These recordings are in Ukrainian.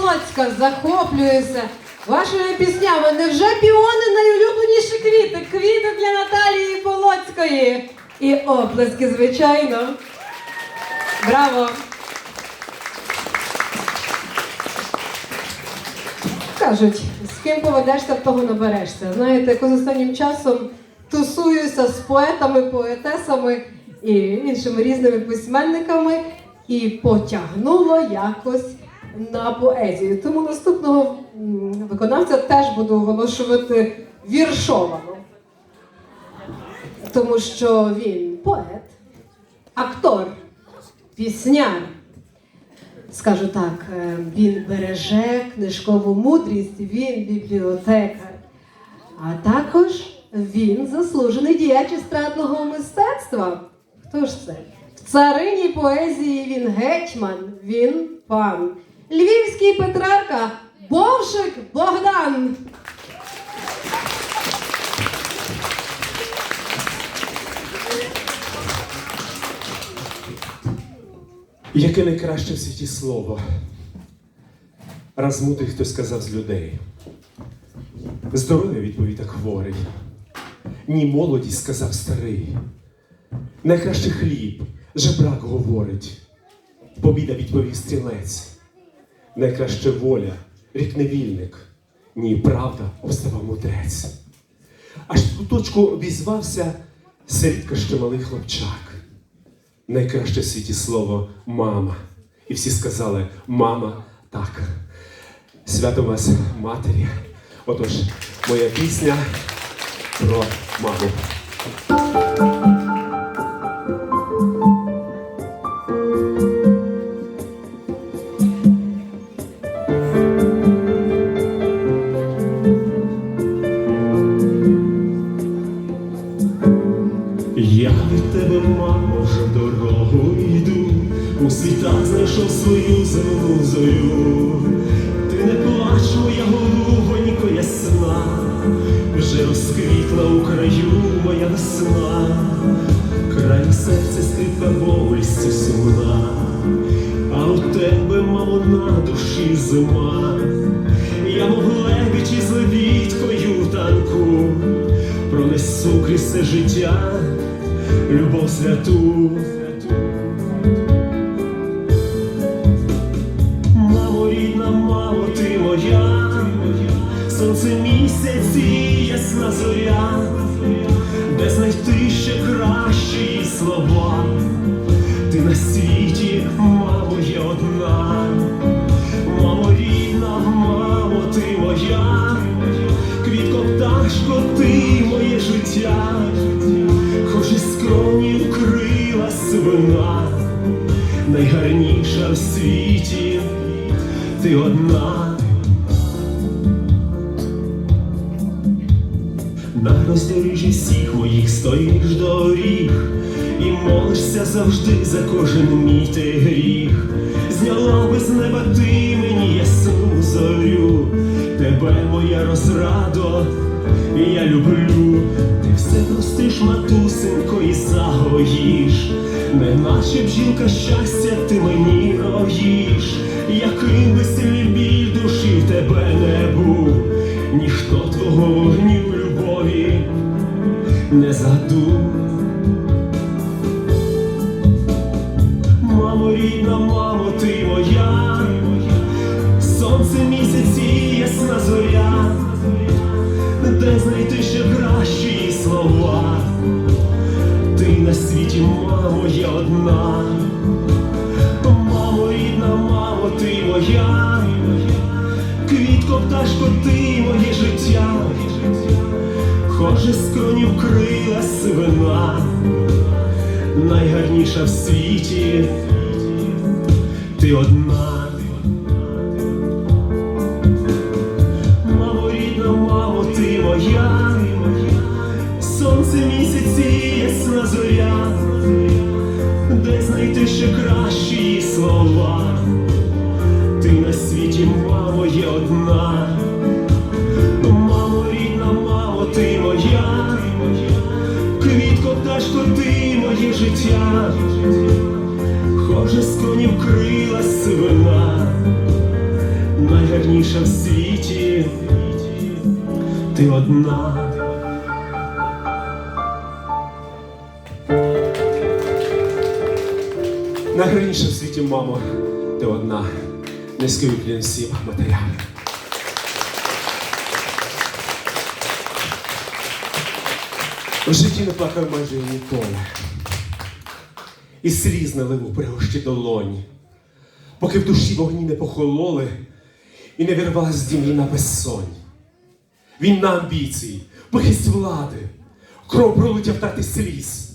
Яночка, захоплююся вашими піснями. Невже піони найулюбленіші квіти? Квіти для Наталії Полоцької. І оплески, звичайно. Браво! Кажуть, з ким поведешся, того наберешся. Знаєте, якось останнім часом тусуюся з поетами, поетесами і іншими різними письменниками, і потягнуло якось на поезію. Тому наступного виконавця теж буду оголошувати віршованого. Тому що він поет, актор, пісняр. Скажу так, е, він береже книжкову мудрість, він бібліотекар, а також він заслужений діяч естрадного мистецтва. Хто ж це? В царині поезії він гетьман, він пан. Львівський Петрарка, Бовшик Богдан. Яке найкраще в світі слово. Раз мудрий хтось сказав з людей. Здоров'я відповідь хворий. Ні молодість сказав старий. Найкраще хліб, жебрак говорить. Побіда відповів стрілець. Найкраще воля, рік невільник. Ні, правда, обставав мудрець. Аж в куточку обізвався сирітка ще малий хлопчак. Найкраще світі слово мама. І всі сказали мама так. Свято вас матері. Отож, моя пісня про маму. У світах знайшов свою земну зорю. Ти не плач, моя голубонько ясна, вже розквітла у краю моя весна, край серця скрипка болістю сумна, а у тебе, мамо, на душі зима. Я мов лебідь із лебідкою в танку, пронесу крізь все життя, любов святу. Моя, квітко пташко, ти моє життя, хоч і скроні вкрила свина, найгарніша в світі, ти одна. На роздоріжжі всіх моїх стоїш доріг. І молишся завжди за кожен мій ти гріх. Зняла би з неба ти мені ясну зорю Тебе моя розрадо, я люблю. Ти все простиш, матусенько, і загоїш. Неначе бжілка щастя ти мені роїш. Яким би сильний біль душі в тебе не був. Ніхто твого вогню любові не задув. Мамо рідна, мамо, одна. Мамо рідна, мамо, ти моя, квітко, пташко, ти моє життя, хоже з скроні крила свина, найгарніша в світі, ти одна. І з конів крила сивина, найгарніша в світі, ти одна. Найгарніша в світі, мамо, ти одна. Низький уклін всім матерям. В житті не плакав майже ніколи. І сліз не лив у пригощі долоні, поки в душі вогні не похололи і не вірвалась з дімліна безсонь. Війна амбіцій, пихість влади, кров пролиття втрати сліз,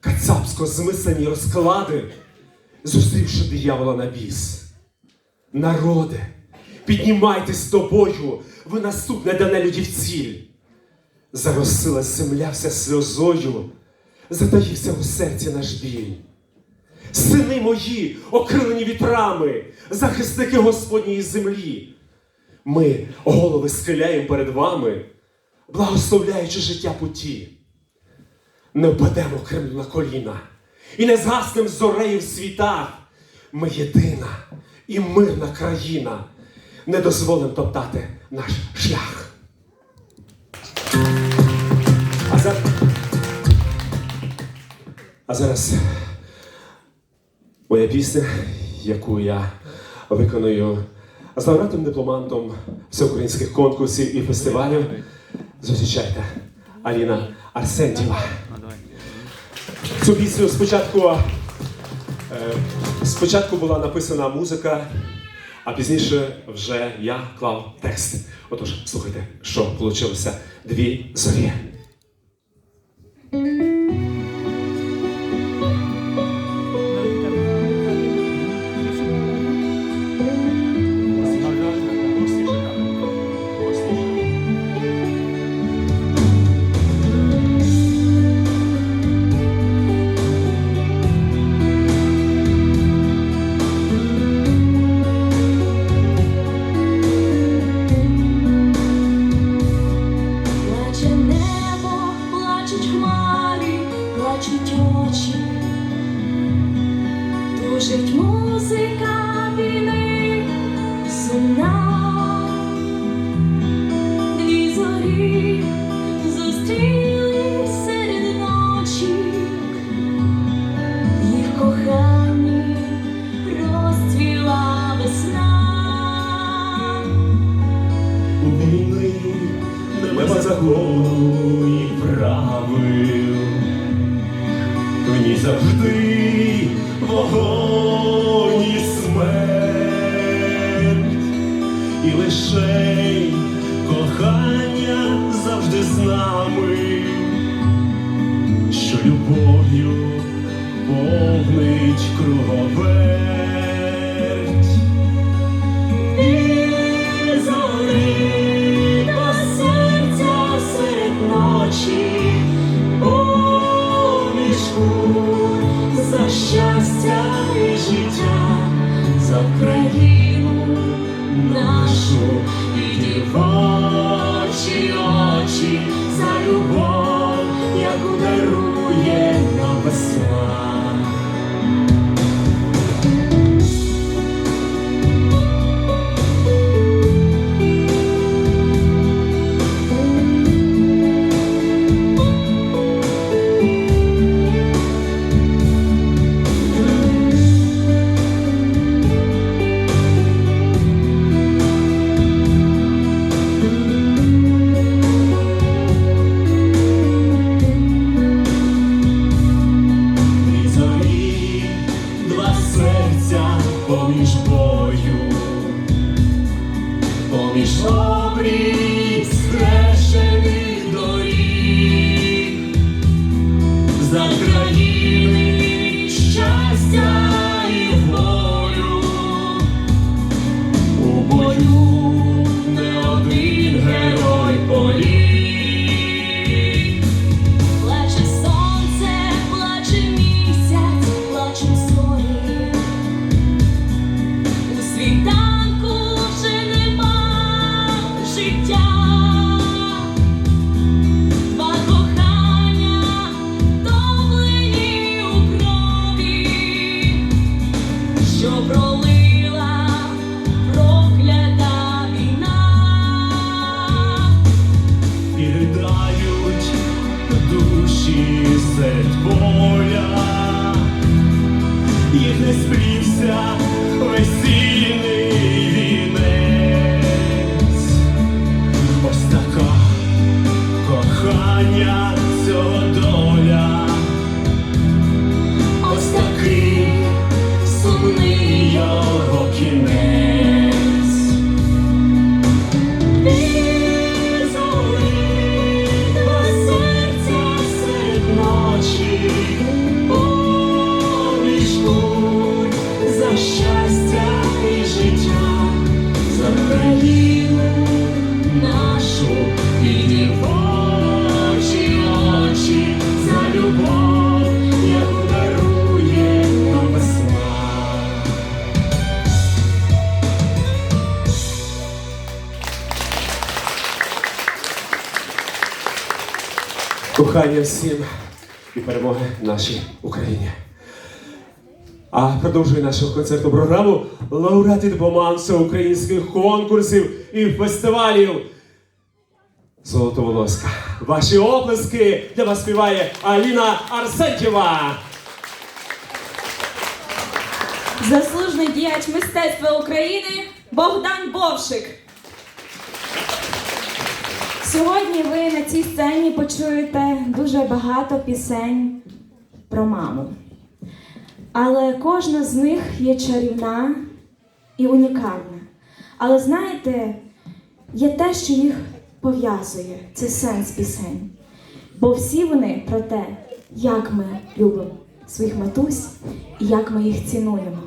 кацапсько змислені розклади, зустрівши диявола на біс. Народе, піднімайтесь до бою, ви наступне дане людів ціль. Заросила земля вся сльозою, затаївся у серці наш біль. Сини мої, окрилені вітрами, захисники Господньої землі. Ми голови схиляємо перед вами, благословляючи життя путі. Не впадемо Кремлю на коліна і не згаснем зорею в світах. Ми єдина і мирна країна, не дозволим топтати наш шлях. А зараз моя пісня, яку я виконую з лауреатом дипломантом всеукраїнських конкурсів і фестивалів. Зустрічайте Аліна Арсентьєва. Цю пісню спочатку, е, спочатку була написана музика, а пізніше вже я клав текст. Отож, слухайте, що вийшло дві зорі. Кохання всім і перемоги нашій Україні. А продовжує нашу концертну програму лауреати допомаг всеукраїнських конкурсів і фестивалів. Золотоволоска. Ваші оплески для вас співає Аліна Арсентьєва. Заслужений діяч мистецтва України Богдан Бовшик. Сьогодні ви на цій сцені почуєте дуже багато пісень про маму. Але кожна з них є чарівна і унікальна. Але знаєте, є те, що їх пов'язує, це сенс пісень. Бо всі вони про те, як ми любимо своїх матусь і як ми їх цінуємо.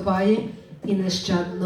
наступає і нещадно